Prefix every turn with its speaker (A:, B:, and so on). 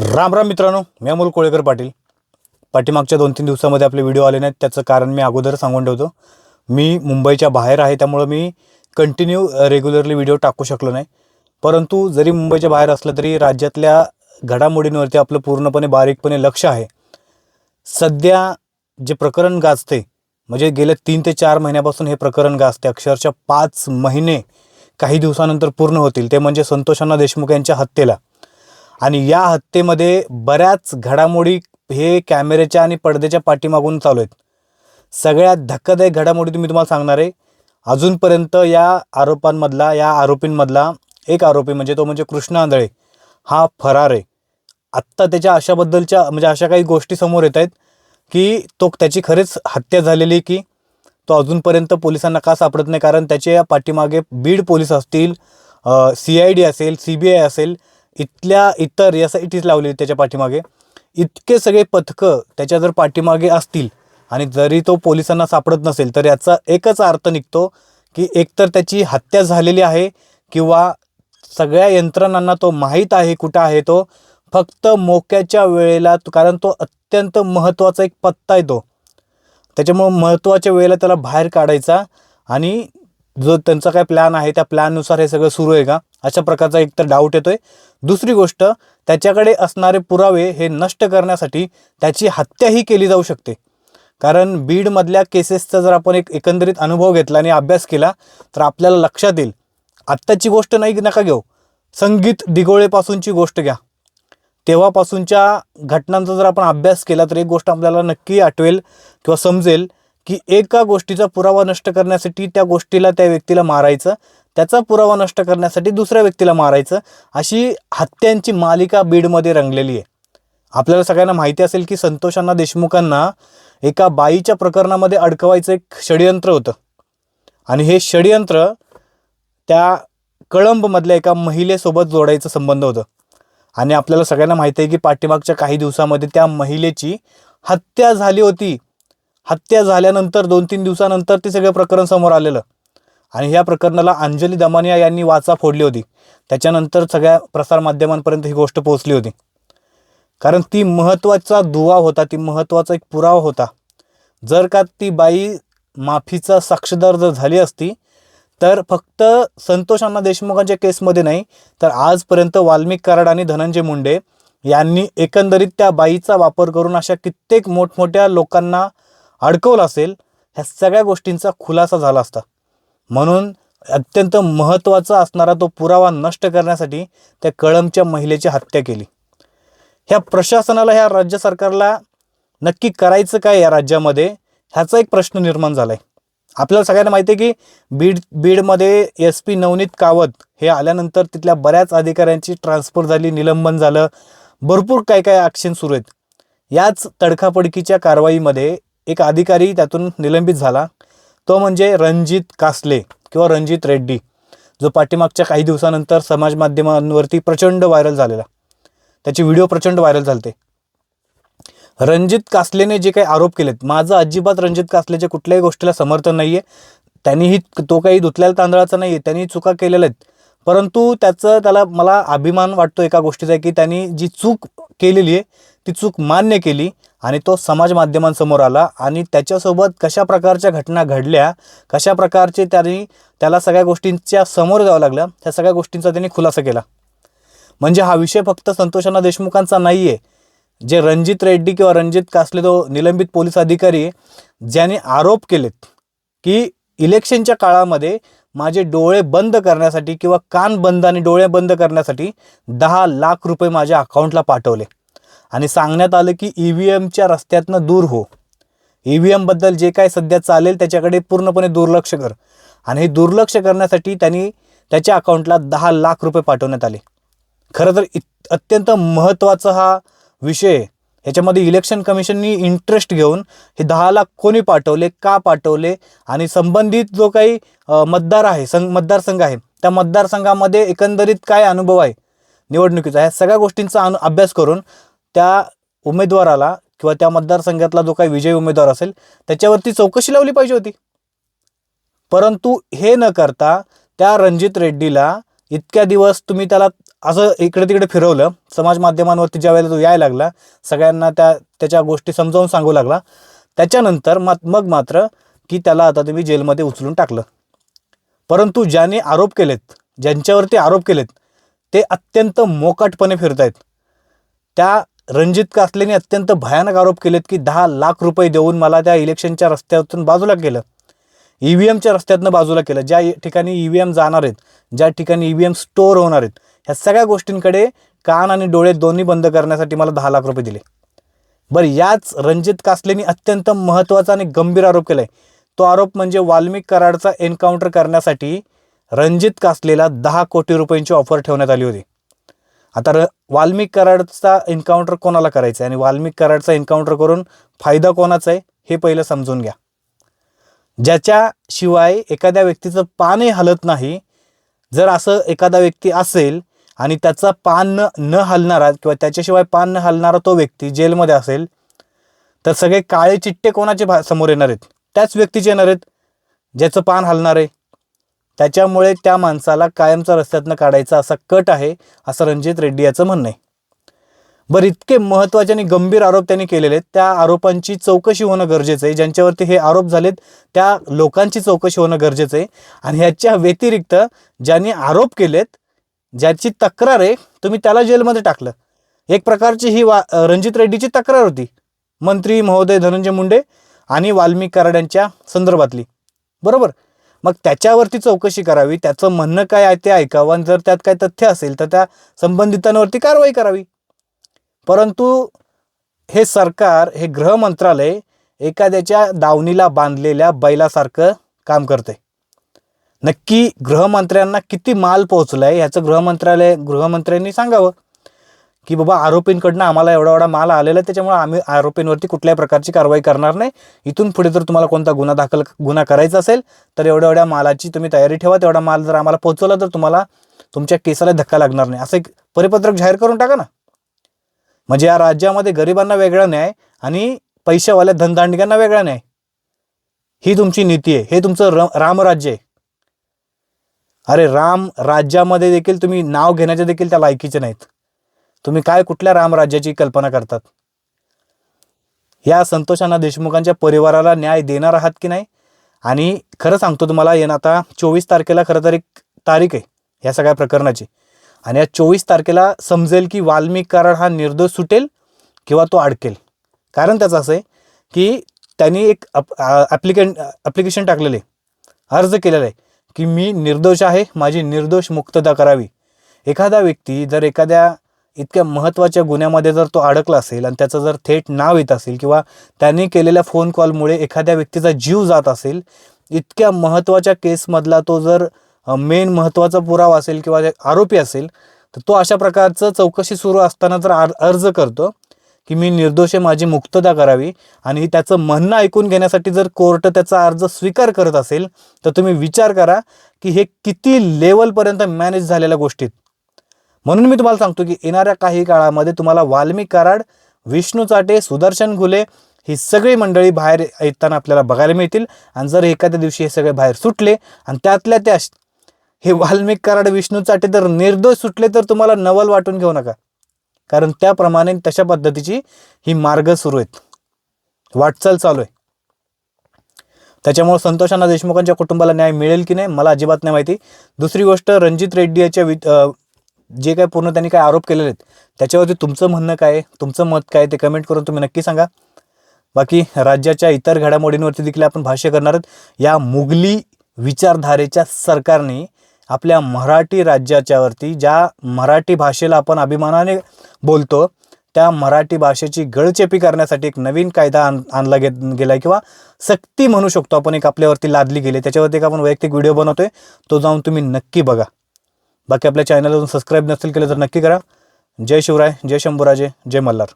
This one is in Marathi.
A: राम राम मित्रांनो मी अमोल कोळेकर पाटील. पाठीमागच्या दोन तीन दिवसामध्ये आपले व्हिडिओ आले नाहीत त्याचं कारण मी अगोदर सांगून ठेवतो. मी मुंबईच्या बाहेर आहे त्यामुळं मी कंटिन्यू रेग्युलरली व्हिडिओ टाकू शकलो नाही. परंतु जरी मुंबईच्या बाहेर असलं तरी राज्यातल्या घडामोडींवरती आपलं पूर्णपणे बारीकपणे लक्ष आहे. सध्या जे प्रकरण गाजते म्हणजे गेल्या तीन ते चार महिन्यापासून हे प्रकरण गाजते. अक्षरशः पाच महिने काही दिवसानंतर पूर्ण होतील. ते म्हणजे संतोषांना देशमुख यांच्या हत्येला. आणि या हत्येमध्ये बऱ्याच घडामोडी हे कॅमेऱ्याच्या आणि पडद्याच्या पाठीमागून चालू आहेत. सगळ्यात धक्कादायक घडामोडी तुम्ही तुम्हाला सांगणार आहे. अजूनपर्यंत या आरोपांमधला या आरोपींमधला एक आरोपी म्हणजे तो म्हणजे कृष्ण आंधळे हा फरार आहे. आत्ता त्याच्या अशाबद्दलच्या म्हणजे अशा काही गोष्टी समोर येत आहेत की तो त्याची खरेच हत्या झालेली आहे की तो अजूनपर्यंत पोलिसांना का सापडत नाही? कारण त्याच्या पाठीमागे बीड पोलीस असतील सी आय डी असेल सी बी आय असेल इथल्या इतर एस आय टीज लावली त्याच्या पाठीमागे. इतके सगळे पथकं त्याच्या जर पाठीमागे असतील आणि जरी तो पोलिसांना सापडत नसेल तर याचा एकच अर्थ निघतो की एकतर त्याची हत्या झालेली आहे किंवा सगळ्या यंत्रणांना तो माहीत आहे कुठं आहे तो. फक्त मोक्याच्या वेळेला कारण तो अत्यंत महत्त्वाचा एक पत्ता आहे तो. त्याच्यामुळं महत्त्वाच्या वेळेला त्याला बाहेर काढायचा आणि जो त्यांचा काय प्लॅन आहे त्या प्लॅननुसार हे सगळं सुरू आहे का? अशा प्रकारचा एक तर डाऊट येतोय. दुसरी गोष्ट त्याच्याकडे असणारे पुरावे हे नष्ट करण्यासाठी त्याची हत्याही केली जाऊ शकते. कारण बीडमधल्या केसेसचा जर आपण एक एकंदरीत अनुभव घेतला आणि अभ्यास केला तर आपल्याला लक्षात येईल आत्ताची गोष्ट नाही नका घेऊ. संगीत दिगोळेपासूनची गोष्ट घ्या. तेव्हापासूनच्या घटनांचा जर आपण अभ्यास केला तर एक गोष्ट आपल्याला नक्की आठवेल किंवा समजेल की एका गोष्टीचा पुरावा नष्ट करण्यासाठी त्या गोष्टीला त्या व्यक्तीला मारायचं त्याचा पुरावा नष्ट करण्यासाठी दुसऱ्या व्यक्तीला मारायचं अशी हत्यांची मालिका बीडमध्ये रंगलेली आहे. आपल्याला सगळ्यांना माहिती असेल की संतोषांना देशमुखांना एका बाईच्या प्रकरणामध्ये अडकवायचं एक षडयंत्र होतं. आणि हे षडयंत्र त्या कळंबमधल्या एका महिलेसोबत जोडायचं संबंध होतं. आणि आपल्याला सगळ्यांना माहिती आहे की पाठीमागच्या काही दिवसामध्ये त्या महिलेची हत्या झाली होती. हत्या झाल्यानंतर दोन तीन दिवसानंतर ते सगळं प्रकरण समोर आलेलं. आणि ह्या प्रकरणाला अंजली दमानिया यांनी वाचा फोडली होती. त्याच्यानंतर सगळ्या प्रसारमाध्यमांपर्यंत ही गोष्ट पोहोचली होती. कारण ती महत्त्वाचा दुवा होता ती महत्त्वाचा एक पुरावा होता. जर का ती बाई माफीचा साक्षीदार जर झाली असती तर फक्त संतोष अण्णा देशमुखांच्या केसमध्ये नाही तर आजपर्यंत वाल्मिक कराड आणि धनंजय मुंडे यांनी एकंदरीत त्या बाईचा वापर करून अशा कित्येक मोठमोठ्या लोकांना अडकवलं असेल ह्या सगळ्या गोष्टींचा खुलासा झाला असता. म्हणून अत्यंत महत्त्वाचा असणारा तो पुरावा नष्ट करण्यासाठी त्या कळमच्या महिलेची हत्या केली. ह्या प्रशासनाला ह्या राज्य सरकारला नक्की करायचं काय या राज्यामध्ये ह्याचा एक प्रश्न निर्माण झाला आहे आपल्याला सगळ्यांना माहिती आहे की बीड बीडमध्ये एस पी नवनीत कावत हे आल्यानंतर तिथल्या बऱ्याच अधिकाऱ्यांची ट्रान्सफर झाली निलंबन झालं. भरपूर काय काय ॲक्शन सुरू आहेत. याच तडखापडकीच्या कारवाईमध्ये एक अधिकारी त्यातून निलंबित झाला. तो म्हणजे रणजित कासले किंवा रणजित रेड्डी जो पाठीमागच्या काही दिवसानंतर समाज माध्यमांवरती प्रचंड व्हायरल झालेला. त्याचे व्हिडिओ प्रचंड व्हायरल झालते. रणजित कासलेने जे काही आरोप केलेत माझं अजिबात रणजित कासलेच्या कुठल्याही गोष्टीला समर्थन नाही आहे त्यांनीही तो काही धुतलेल्या तांदळाचा नाही आहे त्यांनी चुका केलेल्या आहेत. परंतु त्याचं त्याला मला अभिमान वाटतो एका गोष्टीचा की त्यांनी जी चूक केलेली आहे ती चूक मान्य केली. आणि तो समाज माध्यमांसमोर आला. आणि त्याच्यासोबत कशा प्रकारच्या घटना घडल्या कशा प्रकारचे त्यांनी त्याला सगळ्या गोष्टींच्या समोर जावं लागलं त्या सगळ्या गोष्टींचा त्यांनी खुलासा केला. म्हणजे हा विषय फक्त संतोषांना देशमुखांचा नाही आहे जे रणजित रेड्डी किंवा रणजित कासले तो निलंबित पोलीस अधिकारी ज्याने आरोप केलेत की इलेक्शनच्या काळामध्ये माझे डोळे बंद करण्यासाठी किंवा कान बंद आणि डोळे बंद करण्यासाठी दहा लाख रुपये माझ्या अकाउंटला पाठवले. आणि सांगण्यात आलं की ई व्ही एमच्या रस्त्यातनं दूर हो. ई व्ही एमबद्दल जे काय सध्या चालेल त्याच्याकडे पूर्णपणे दुर्लक्ष कर. आणि हे दुर्लक्ष करण्यासाठी त्यांनी त्याच्या अकाउंटला दहा लाख रुपये पाठवण्यात आले. खरं तर इत अत्यंत महत्त्वाचा हा विषय ह्याच्यामध्ये इलेक्शन कमिशननी इंटरेस्ट घेऊन हे दहा लाख कोणी पाठवले का पाठवले? आणि संबंधित जो काही मतदार आहे संघ मतदारसंघ आहे त्या मतदारसंघामध्ये एकंदरीत काय अनुभव आहे? निवडणुकीचा ह्या सगळ्या गोष्टींचा अनु अभ्यास करून त्या उमेदवाराला किंवा त्या मतदारसंघातला जो काही विजयी उमेदवार असेल त्याच्यावरती चौकशी लावली पाहिजे होती. परंतु हे न करता त्या रणजित रेड्डीला इतक्या दिवस तुम्ही त्याला असं इकडे तिकडे फिरवलं समाज माध्यमांवरती ज्या वेळेला तो यायला लागला सगळ्यांना त्या त्याच्या गोष्टी समजावून सांगू लागला त्याच्यानंतर मात मग मात्र की त्याला आता तुम्ही जेलमध्ये उचलून टाकलं. परंतु ज्याने आरोप केलेत ज्यांच्यावरती आरोप केलेत ते अत्यंत मोकाटपणे फिरत आहेत त्या रणजित कासलेने अत्यंत भयानक आरोप केलेत की दहा लाख रुपये देऊन मला त्या इलेक्शनच्या रस्त्यातून बाजूला केलं. ई व्ही एमच्या रस्त्यातनं बाजूला केलं. ज्या ठिकाणी ई व्ही एम जाणार आहेत ज्या ठिकाणी ई व्ही एम स्टोअर होणार आहेत ह्या सगळ्या गोष्टींकडे कान आणि डोळे दोन्ही बंद करण्यासाठी मला दहा लाख रुपये दिले. बरं याच रणजित कासलेनी अत्यंत महत्त्वाचा आणि गंभीर आरोप केला आहे तो आरोप म्हणजे वाल्मिक कराडचा एन्काउंटर करण्यासाठी रणजित कासलेला दहा कोटी रुपयांची ऑफर ठेवण्यात आली होती. आता र वाल्मिक कराडचा एन्काउंटर कोणाला करायचा आहे आणि वाल्मिक कराडचा एन्काउंटर करून फायदा कोणाचा आहे? हे पहिलं समजून घ्या. ज्याच्याशिवाय एखाद्या व्यक्तीचं पानही हलत नाही जर असं एखादा व्यक्ती असेल आणि त्याचा पान न न हलणारा किंवा त्याच्याशिवाय पान न हलणारा तो व्यक्ती जेलमध्ये असेल तर सगळे काळे चिट्टे कोणाचे भा समोर येणार आहेत? त्याच व्यक्तीचे येणार आहेत ज्याचं पान हलणार आहे. त्याच्यामुळे त्या माणसाला कायमचा रस्त्यातनं काढायचा असा कट आहे असं रणजित रेड्डी याचं म्हणणं आहे. बरं इतके महत्त्वाचे आणि गंभीर आरोप त्यांनी केलेले आहेत. त्या आरोपांची चौकशी होणं गरजेचं आहे. ज्यांच्यावरती हे आरोप झालेत त्या लोकांची चौकशी होणं गरजेचं आहे. आणि ह्याच्या व्यतिरिक्त ज्यांनी आरोप केलेत ज्याची तक्रार आहे तुम्ही त्याला जेलमध्ये टाकलं. एक प्रकारची ही वा रणजित रेड्डीची तक्रार होती. मंत्री महोदय धनंजय मुंडे आणि वाल्मिक कराड्यांच्या संदर्भातली. बरोबर? मग त्याच्यावरती चौकशी करावी. त्याचं म्हणणं काय आहे ते ऐकावं. आणि जर त्यात काय तथ्य असेल तर त्या संबंधितांवरती कारवाई करावी. परंतु हे सरकार हे गृह मंत्रालय एखाद्याच्या दावणीला बांधलेल्या बैलासारखं काम करते नक्की गृहमंत्र्यांना किती माल पोहोचलाय ह्याचं गृहमंत्रालय गृहमंत्र्यांनी सांगावं. की बाबा आरोपींकडनं आम्हाला एवढा एवढा माल आलेला आहे त्याच्यामुळे आम्ही आरोपींवरती कुठल्याही प्रकारची कारवाई करणार नाही. इथून पुढे जर तुम्हाला कोणता गुन्हा दाखल गुन्हा करायचा असेल तर एवढ्या एवढ्या मालाची तुम्ही तयारी ठेवा. तेवढा माल जर आम्हाला पोहोचवला तर तुम्हाला तुमच्या केसाला धक्का लागणार नाही. असं एक परिपत्रक जाहीर करून टाका ना. म्हणजे या राज्यामध्ये गरिबांना वेगळा न्याय आणि पैशावाल्या धनदांडग्यांना वेगळा न्याय. ही तुमची नीती आहे. हे तुमचं र रामराज्य आहे. अरे राम राज्यामध्ये देखील तुम्ही नाव घेण्याचे देखील त्या लायकीचे नाहीत. तुम्ही काय कुठल्या रामराज्याची कल्पना करतात? या संतोषांना देशमुखांच्या परिवाराला न्याय देणार आहात की नाही? आणि खरं सांगतो तुम्हाला येणं आता चोवीस तारखेला खरं तर एक तारीख आहे या सगळ्या प्रकरणाची. आणि या चोवीस तारखेला समजेल की वाल्मिक कराड हा निर्दोष सुटेल किंवा तो अडकेल. कारण त्याचं असं आहे की त्यांनी एक ॲप्लिकेंट ॲप्लिकेशन टाकलेलं आहे. अर्ज केलेला आहे की मी निर्दोष आहे माझी निर्दोष मुक्तता करावी. एखादा व्यक्ती जर एखाद्या इतक्या महत्त्वाच्या गुन्ह्यामध्ये जर तो अडकला असेल आणि त्याचं जर थेट नाव येत असेल किंवा त्यांनी केलेल्या फोन कॉलमुळे एखाद्या व्यक्तीचा जीव जात असेल इतक्या महत्त्वाच्या केसमधला तो जर मेन महत्त्वाचा पुरावा असेल किंवा आरोपी असेल तर तो अशा प्रकारचं चौकशी सुरू असताना जर अर्ज करतो की मी निर्दोष आहे माझी मुक्तता करावी आणि त्याचं म्हणणं ऐकून घेण्यासाठी जर कोर्ट त्याचा अर्ज स्वीकार करत असेल तर तुम्ही विचार करा की हे किती लेवलपर्यंत मॅनेज झालेल्या गोष्टीत. म्हणून मी तुम्हाला सांगतो की येणाऱ्या काही काळामध्ये तुम्हाला वाल्मिक कराड विष्णू चाटे सुदर्शन घुले ही सगळी मंडळी बाहेर येताना आपल्याला बघायला मिळतील. आणि जर एखाद्या दिवशी हे सगळे बाहेर सुटले आणि त्यातल्या त्या हे वाल्मिक कराड विष्णू चाटे जर निर्दोष सुटले तर तुम्हाला नवल वाटून घेऊ नका. कारण त्याप्रमाणे तशा पद्धतीची ही मार्ग सुरू आहेत. वाटचाल चालू आहे. त्याच्यामुळे संतोषांना देशमुखांच्या कुटुंबाला न्याय मिळेल की नाही मला अजिबात नाही माहिती. दुसरी गोष्ट रणजित रेड्डी याच्या वि जे काय पूर्ण त्यांनी काय आरोप केलेले आहेत त्याच्यावरती तुमचं म्हणणं काय तुमचं मत काय ते कमेंट करून तुम्ही नक्की सांगा. बाकी राज्याच्या इतर घडामोडींवरती देखील आपण भाष्य करणार आहोत. या मुघली विचारधारेच्या सरकारने आपल्या मराठी राज्याच्यावरती ज्या मराठी भाषेला आपण अभिमानाने बोलतो त्या मराठी भाषेची गळचेपी करण्यासाठी एक नवीन कायदा आण आणला गे गेला आहे किंवा सक्ती म्हणू शकतो आपण एक आपल्यावरती लादली गेली त्याच्यावरती एक आपण वैयक्तिक व्हिडिओ बनवतोय. तो जाऊन तुम्ही नक्की बघा. बाकी आपल्या चॅनलवरून सबस्क्राईब नसेल केलं तर नक्की करा. जय शिवराय जय शंभूराजे जय मल्हार.